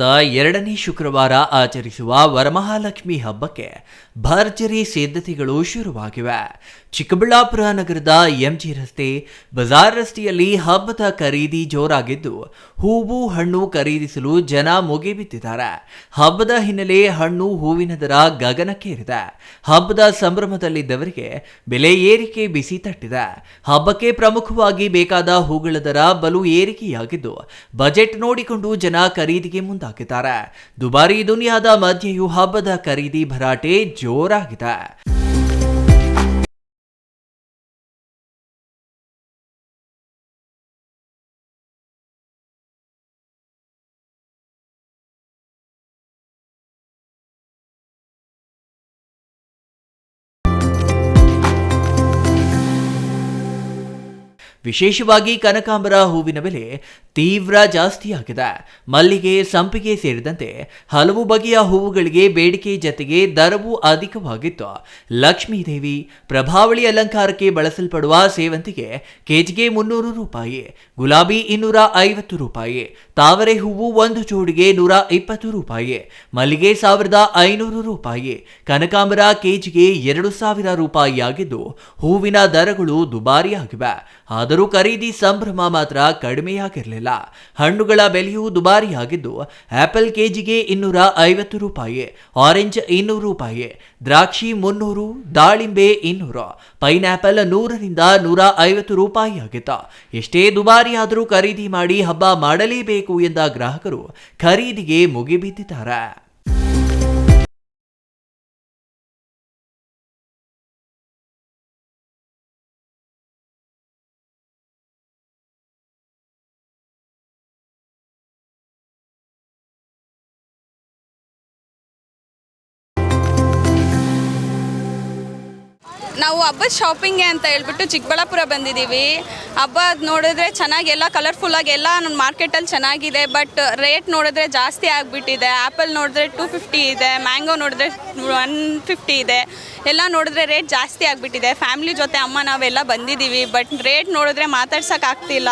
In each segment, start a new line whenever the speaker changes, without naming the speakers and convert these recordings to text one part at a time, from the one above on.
ಎರಡನೇ ಶುಕ್ರವಾರ ಆಚರಿಸುವ ವರಮಹಾಲಕ್ಷ್ಮಿ ಹಬ್ಬಕ್ಕೆ ಭರ್ಜರಿ ಸಿದ್ಧತೆಗಳು ಶುರುವಾಗಿವೆ. ಚಿಕ್ಕಬಳ್ಳಾಪುರ ನಗರದ ಎಂಜಿ ರಸ್ತೆ ಬಜಾರ್ ರಸ್ತೆಯಲ್ಲಿ ಹಬ್ಬದ ಖರೀದಿ ಜೋರಾಗಿದ್ದು, ಹೂವು ಹಣ್ಣು ಖರೀದಿಸಲು ಜನ ಮುಗಿಬಿದ್ದಿದ್ದಾರೆ. ಹಬ್ಬದ ಹಿನ್ನೆಲೆ ಹಣ್ಣು ಹೂವಿನ ದರ ಗಗನಕ್ಕೇರಿದೆ. ಹಬ್ಬದ ಸಂಭ್ರಮದಲ್ಲಿದ್ದವರಿಗೆ ಬೆಲೆ ಏರಿಕೆ ಬಿಸಿ ತಟ್ಟಿದೆ. ಹಬ್ಬಕ್ಕೆ ಪ್ರಮುಖವಾಗಿ ಬೇಕಾದ ಹೂಗಳ ದರ ಬಲು ಏರಿಕೆಯಾಗಿದ್ದು, ಬಜೆಟ್ ನೋಡಿಕೊಂಡು ಜನ ಖರೀದಿಗೆ ಮುಂದಾಗಿದ್ದಾರೆ ದುಬಾರಿ ದುನಿಯಾದ ಮಧ್ಯೆಯೂ ಹಬ್ಬದ ಖರೀದಿ ಭರಾಟೆ ಜೋರಾಗಿದೆ. ವಿಶೇಷವಾಗಿ ಕನಕಾಂಬರ ಹೂವಿನ ಬೆಲೆ ತೀವ್ರ ಜಾಸ್ತಿಯಾಗಿದೆ ಮಲ್ಲಿಗೆ, ಸಂಪಿಗೆ ಸೇರಿದಂತೆ ಹಲವು ಬಗೆಯ ಹೂವುಗಳಿಗೆ ಬೇಡಿಕೆ ಜತೆಗೆ ದರವೂ ಅಧಿಕವಾಗಿತ್ತು. ಲಕ್ಷ್ಮೀದೇವಿ ಪ್ರಭಾವಳಿ ಅಲಂಕಾರಕ್ಕೆ ಬಳಸಲ್ಪಡುವ ಸೇವಂತಿಗೆ ಕೆಜಿಗೆ ಮುನ್ನೂರು ರೂಪಾಯಿ, ಗುಲಾಬಿ ಇನ್ನೂರ ಐವತ್ತು ರೂಪಾಯಿ, ತಾವರೆ ಹೂವು ಒಂದು ಜೋಡಿಗೆ ನೂರ ಇಪ್ಪತ್ತು ರೂಪಾಯಿ, ಮಲ್ಲಿಗೆ ಸಾವಿರದ ಐನೂರು ರೂಪಾಯಿ, ಕನಕಾಂಬರ ಕೆಜಿಗೆ ಎರಡು ಸಾವಿರ ರೂಪಾಯಿಯಾಗಿದ್ದು ಹೂವಿನ ದರಗಳು ದುಬಾರಿಯಾಗಿವೆ. ಆದರೂ ಖರೀದಿ ಸಂಭ್ರಮ ಮಾತ್ರ ಕಡಿಮೆಯಾಗಿರಲಿಲ್ಲ. ಹಣ್ಣುಗಳ ಬೆಲೆಯೂ ದುಬಾರಿಯಾಗಿದ್ದು, ಆಪಲ್ ಕೆಜಿಗೆ ಇನ್ನೂರ ಐವತ್ತು ರೂಪಾಯಿ, ಆರೆಂಜ್ ಇನ್ನೂರು ರೂಪಾಯಿ, ದ್ರಾಕ್ಷಿ ಮುನ್ನೂರು, ದಾಳಿಂಬೆ ಇನ್ನೂರು, ಪೈನಾಪಲ್ ನೂರರಿಂದ ನೂರ ಐವತ್ತು ರೂಪಾಯಿ ಆಗಿತ್ತು ಎಷ್ಟೇ ದುಬಾರಿಯಾದರೂ ಖರೀದಿ ಮಾಡಿ ಹಬ್ಬ ಮಾಡಲೇಬೇಕು ಎಂದ ಗ್ರಾಹಕರು ಖರೀದಿಗೆ ಮುಗಿಬಿದ್ದಿದ್ದಾರೆ.
ನಾವು ಹಬ್ಬದ ಶಾಪಿಂಗ್ಗೆ ಅಂತ ಹೇಳ್ಬಿಟ್ಟು ಚಿಕ್ಕಬಳ್ಳಾಪುರ ಬಂದಿದ್ದೀವಿ. ಹಬ್ಬ ನೋಡಿದ್ರೆ ಚೆನ್ನಾಗಿ ಎಲ್ಲ ಕಲರ್ಫುಲ್ಲಾಗಿ ಎಲ್ಲ ನನ್ನ ಮಾರ್ಕೆಟಲ್ಲಿ ಚೆನ್ನಾಗಿದೆ ಬಟ್ ರೇಟ್ ನೋಡಿದ್ರೆ ಜಾಸ್ತಿ ಆಗಿಬಿಟ್ಟಿದೆ. ಆ್ಯಪಲ್ ನೋಡಿದ್ರೆ ಟೂ ಫಿಫ್ಟಿ ಇದೆ ಮ್ಯಾಂಗೋ ನೋಡಿದ್ರೆ ಒನ್ ಫಿಫ್ಟಿ ಇದೆ. ಎಲ್ಲ ನೋಡಿದ್ರೆ ರೇಟ್ ಜಾಸ್ತಿ ಆಗಿಬಿಟ್ಟಿದೆ. ಫ್ಯಾಮಿಲಿ ಜೊತೆ ಅಮ್ಮ, ನಾವೆಲ್ಲ ಬಂದಿದ್ದೀವಿ ಬಟ್ ರೇಟ್ ನೋಡಿದ್ರೆ ಮಾತಾಡ್ಸೋಕ್ಕಾಗ್ತಿಲ್ಲ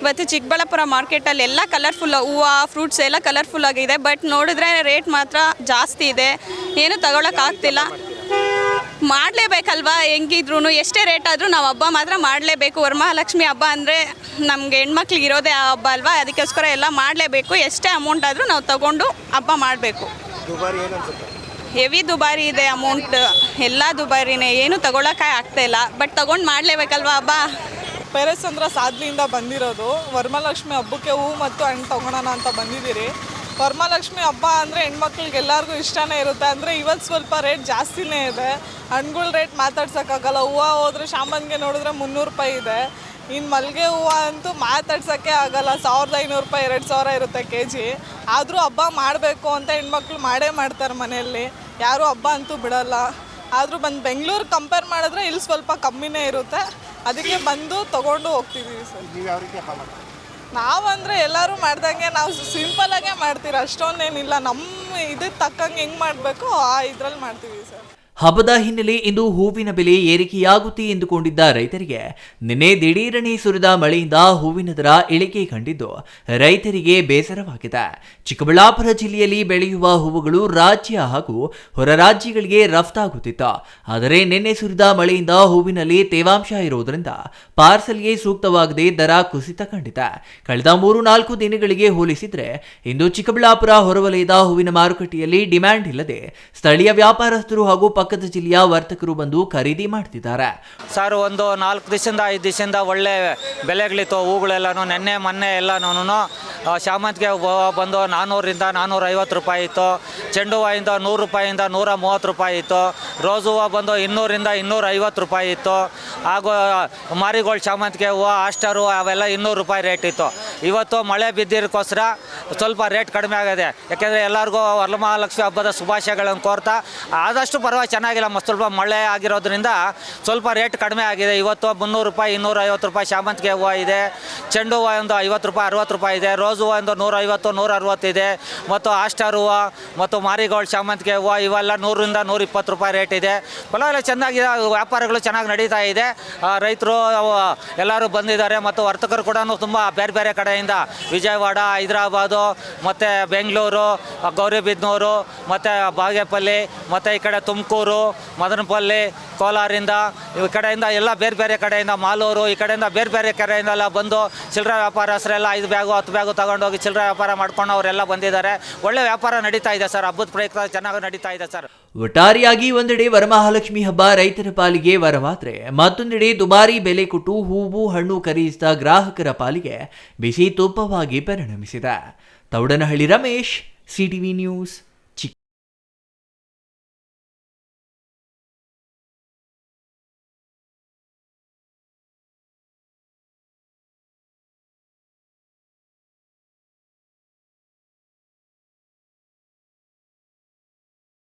ಇವತ್ತು ಚಿಕ್ಕಬಳ್ಳಾಪುರ ಮಾರ್ಕೆಟಲ್ಲಿ ಎಲ್ಲ ಕಲರ್ಫುಲ್ ಹೂವು ಫ್ರೂಟ್ಸ್ ಎಲ್ಲ ಕಲರ್ಫುಲ್ ಆಗಿದೆ ಬಟ್ ನೋಡಿದ್ರೆ ರೇಟ್ ಮಾತ್ರ ಜಾಸ್ತಿ ಇದೆ. ಏನು ತಗೊಳಕ್ಕಾಗ್ತಿಲ್ಲ ಮಾಡಲೇಬೇಕಲ್ವಾ? ಹೆಂಗಿದ್ರು ಎಷ್ಟೇ ರೇಟ್ ಆದರೂ ನಾವು ಹಬ್ಬ ಮಾತ್ರ ಮಾಡಲೇಬೇಕು. ವರಮಹಾಲಕ್ಷ್ಮಿ ಹಬ್ಬ ಅಂದರೆ ನಮಗೆ ಹೆಣ್ಮಕ್ಳಿಗೆ ಇರೋದೇ ಆ ಹಬ್ಬ ಅಲ್ವಾ? ಅದಕ್ಕೋಸ್ಕರ ಎಲ್ಲ ಮಾಡಲೇಬೇಕು. ಎಷ್ಟೇ ಅಮೌಂಟ್ ಆದರೂ ನಾವು ತಗೊಂಡು ಹಬ್ಬ ಮಾಡಬೇಕು. ಹೆವಿ ದುಬಾರಿ ಇದೆ ಅಮೌಂಟ್ ಎಲ್ಲ ದುಬಾರಿನೇ. ಏನು ತಗೊಳಕ್ಕೆ ಆಗ್ತಾ ಇಲ್ಲ. ಬಟ್ ತಗೊಂಡು ಮಾಡಲೇಬೇಕಲ್ವಾ ಹಬ್ಬ?
ಪೇರೆಸ್ ಅಂದ್ರೆ ಸಾದ್ಲಿಯಿಂದ ಬಂದಿರೋದು. ವರಮಹಾಲಕ್ಷ್ಮಿ ಹಬ್ಬಕ್ಕೆ ಹೂ ಮತ್ತು ಹಣ್ಣು ತಗೊಳೋಣ ಅಂತ ಬಂದಿದ್ದೀರಿ. ವರಮಹಾಲಕ್ಷ್ಮಿ ಹಬ್ಬ ಅಂದರೆ ಹೆಣ್ಮಕ್ಳಿಗೆ ಎಲ್ಲರಿಗೂ ಇಷ್ಟನೇ ಇರುತ್ತೆ. ಅಂದರೆ ಇವತ್ತು ಸ್ವಲ್ಪ ರೇಟ್ ಜಾಸ್ತಿನೇ ಇದೆ. ಹಣ್ಗಳ ರೇಟ್ ಮಾತಾಡ್ಸೋಕ್ಕಾಗಲ್ಲ. ಹೂವು ಹೋದ್ರೆ ಶಾಮಂತಿಗೆ ನೋಡಿದ್ರೆ ಮುನ್ನೂರು ರೂಪಾಯಿ ಇದೆ. ಇನ್ನು ಮಲ್ಲಿಗೆ ಹೂವು ಅಂತೂ ಮಾತಾಡ್ಸೋಕ್ಕೆ ಆಗಲ್ಲ. ಸಾವಿರದ ಐನೂರು ರೂಪಾಯಿ, ಎರಡು ಸಾವಿರ ಇರುತ್ತೆ ಕೆ ಜಿ ಆದರೂ ಹಬ್ಬ ಮಾಡಬೇಕು ಅಂತ ಹೆಣ್ಮಕ್ಳು ಮಾಡೇ ಮಾಡ್ತಾರೆ ಮನೆಯಲ್ಲಿ. ಯಾರೂ ಹಬ್ಬ ಅಂತೂ ಬಿಡಲ್ಲ. ಆದರೂ ಬಂದು ಬೆಂಗಳೂರು ಕಂಪೇರ್ ಮಾಡಿದ್ರೆ ಇಲ್ಲಿ ಸ್ವಲ್ಪ ಕಮ್ಮಿನೇ ಇರುತ್ತೆ. ಅದಕ್ಕೆ ಬಂದು ತೊಗೊಂಡು ಹೋಗ್ತಿದ್ದೀವಿ ಸರ್. ನಾವಂದರೆ ಎಲ್ಲರೂ ಮಾಡ್ದಂಗೆ ನಾವು ಸಿಂಪಲಾಗೇ ಮಾಡ್ತೀವಿ ಅಷ್ಟೊಂದೇನಿಲ್ಲ. ನಮ್ಮ ಇದಕ್ಕೆ ತಕ್ಕಂಗೆ ಹೆಂಗೆ ಮಾಡಬೇಕು, ಆ ಇದ್ರಲ್ಲಿ ಮಾಡ್ತೀವಿ ಸರ್.
ಹಬ್ಬದ ಹಿನ್ನೆಲೆ ಇಂದು ಹೂವಿನ ಬೆಲೆ ಏರಿಕೆಯಾಗುತ್ತೆ ಎಂದುಕೊಂಡಿದ್ದ ರೈತರಿಗೆ. ನಿನ್ನೆ ದಿಢೀರನೆ ಸುರಿದ ಮಳೆಯಿಂದ ಹೂವಿನ ದರ ಇಳಿಕೆ ಕಂಡಿದ್ದು ರೈತರಿಗೆ ಬೇಸರವಾಗಿದೆ. ಚಿಕ್ಕಬಳ್ಳಾಪುರ ಜಿಲ್ಲೆಯಲ್ಲಿ ಬೆಳೆಯುವ ಹೂವುಗಳು ರಾಜ್ಯ ಹಾಗೂ ಹೊರ ರಾಜ್ಯಗಳಿಗೆ ರಫ್ತಾಗುತ್ತಿತ್ತು ಆದರೆ ನಿನ್ನೆ ಸುರಿದ ಮಳೆಯಿಂದ ಹೂವಿನಲ್ಲಿ ತೇವಾಂಶ ಇರುವುದರಿಂದ ಪಾರ್ಸೆಲ್ಗೆ ಸೂಕ್ತವಾಗದೆ ದರ ಕುಸಿತ ಕಂಡಿದೆ. ಕಳೆದ ಮೂರು ನಾಲ್ಕು ದಿನಗಳಿಗೆ ಹೋಲಿಸಿದರೆ ಇಂದು ಚಿಕ್ಕಬಳ್ಳಾಪುರ ಹೊರವಲಯದ ಹೂವಿನ ಮಾರುಕಟ್ಟೆಯಲ್ಲಿ ಡಿಮ್ಯಾಂಡ್ ಇಲ್ಲದೆ ಸ್ಥಳೀಯ ವ್ಯಾಪಾರಸ್ಥರು ಹಾಗೂ ಪಕ್ಕದ ಜಿಲ್ಲೆಯ ವರ್ತಕರು ಬಂದು ಖರೀದಿ ಮಾಡ್ತಿದ್ದಾರೆ.
ಸರ್, ಒಂದು ನಾಲ್ಕು ದಿವಸದಿಂದ ಐದು ದಿವಸದಿಂದ ಒಳ್ಳೆ ಬೆಲೆಗಳಿತ್ತು. ಹೂಗಳೆಲ್ಲನೂ, ನೆನ್ನೆ, ಮೊನ್ನೆ ಎಲ್ಲನೂ ಶಾಮಂತಿಗೆ ಹೂವು ಬಂದು ನಾನ್ನೂರಿಂದ ನಾನ್ನೂರ ಐವತ್ತು ರೂಪಾಯಿ ಇತ್ತು. ಚೆಂಡು ಹೂವಿಂದ ನೂರು ರೂಪಾಯಿಂದ ನೂರ ಮೂವತ್ತು ರೂಪಾಯಿ ಇತ್ತು. ರೋಸ್ ಹೂವು ಬಂದು ಇನ್ನೂರಿಂದ ಇನ್ನೂರೈವತ್ತು ರೂಪಾಯಿ ಇತ್ತು. ಹಾಗೂ ಮಾರಿಗೋಲ್ಡ್ ಶಾಮಂತಿಗೆ ಹೂವು, ಆಸ್ಟರು ಅವೆಲ್ಲ ಇನ್ನೂರು ರೂಪಾಯಿ ರೇಟ್ ಇತ್ತು. ಇವತ್ತು ಮಳೆ ಬಿದ್ದಿರೋಕ್ಕೋಸ್ಕರ ಸ್ವಲ್ಪ ರೇಟ್ ಕಡಿಮೆ ಆಗಿದೆ. ಯಾಕೆಂದರೆ ಎಲ್ಲರಿಗೂ ವರಮಹಾಲಕ್ಷ್ಮಿ ಹಬ್ಬದ ಶುಭಾಶಯಗಳನ್ನು ಕೋರ್ತಾ, ಆದಷ್ಟು ಪರವಾಗಿ ಚೆನ್ನಾಗಿಲ್ಲ ಮತ್ತು ಸ್ವಲ್ಪ ಮಳೆ ಆಗಿರೋದ್ರಿಂದ ಸ್ವಲ್ಪ ರೇಟ್ ಕಡಿಮೆ ಆಗಿದೆ. ಇವತ್ತು ಮುನ್ನೂರು ರೂಪಾಯಿ ಇನ್ನೂರ ಐವತ್ತು ರೂಪಾಯಿ ಶಾಮಂತಿಗೆ ಹೂವು ಇದೆ. ಚೆಂಡು ಹೂವು ಒಂದು ಐವತ್ತು ರೂಪಾಯಿ, ಅರವತ್ತು ರೂಪಾಯಿ ಇದೆ. ರೋಸ್ ಹೂವು ಒಂದು ನೂರೈವತ್ತು ನೂರ ಅರವತ್ತಿದೆ ಮತ್ತು ಆಸ್ಟಾರ್ ಹೂವು, ಮತ್ತು ಮಾರಿಗೋಲ್ಡ್ ಶಾಮಂತಿಗೆ ಹೂವು, ಇವೆಲ್ಲ ನೂರರಿಂದ ನೂರ ಇಪ್ಪತ್ತು ರೂಪಾಯಿ ರೇಟ್ ಇದೆ. ಪರವಾಗಿಲ್ಲ, ಚೆನ್ನಾಗಿದೆ. ವ್ಯಾಪಾರಗಳು ಚೆನ್ನಾಗಿ ನಡೀತಾ ಇದೆ. ರೈತರು ಎಲ್ಲರೂ ಬಂದಿದ್ದಾರೆ. ಮತ್ತು ವರ್ತಕರು ಕೂಡ ತುಂಬ ಬೇರೆ ಬೇರೆ ಕಡೆಯಿಂದ ವಿಜಯವಾಡ, ಹೈದರಾಬಾದು ಹೈದ್ರಾಬಾದು ಮತ್ತು ಬೆಂಗಳೂರು, ಗೌರಿಬಿದನೂರು, ಮತ್ತು ಬಾಗೇಪಲ್ಲಿ, ಮತ್ತು ಈ ಕಡೆ ತುಮಕೂರು, ಮದನಪಲ್ಲಿ, ಕೋಲಾರಿಂದ, ಈ ಕಡೆಯಿಂದ ಎಲ್ಲ ಬೇರೆ ಬೇರೆ ಕಡೆಯಿಂದ ಮಾಲೂರು, ಈ ಕಡೆಯಿಂದ ಬೇರೆ ಬೇರೆ ಕಡೆಯಿಂದೆಲ್ಲ ಬಂದು ಚಿಲ್ಲರೆ ವ್ಯಾಪಾರಸ್ಥರೆಲ್ಲ ಐದು ಬ್ಯಾಗು, ಹತ್ತು ಬ್ಯಾಗು ತಗೊಂಡೋಗಿ ಚಿಲ್ಲರೆ ವ್ಯಾಪಾರ ಮಾಡ್ಕೊಂಡು ಅವರೆಲ್ಲ ಬಂದಿದ್ದಾರೆ. ಒಳ್ಳೆ ವ್ಯಾಪಾರ ನಡೀತಾ ಇದೆ ಸರ್ ಹಬ್ಬದ ಪ್ರಯುಕ್ತ ಚೆನ್ನಾಗಿ ನಡೀತಾ ಇದೆ ಸರ್.
ಒಟ್ಟಾರೆಯಾಗಿ ಒಂದೆಡೆ ವರಮಹಾಲಕ್ಷ್ಮಿ ಹಬ್ಬ ರೈತರ ಪಾಲಿಗೆ ವರವಾದ್ರೆ ಮತ್ತೊಂದೆಡೆ ದುಬಾರಿ ಬೆಲೆ ಕೊಟ್ಟು ಹೂವು, ಹಣ್ಣು ಖರೀದಿಸಿದ ಗ್ರಾಹಕರ ಪಾಲಿಗೆ ಬಿಸಿ ತುಪ್ಪವಾಗಿ ಪರಿಣಮಿಸಿದೆ. Thaudanahalli Ramesh, CTV news.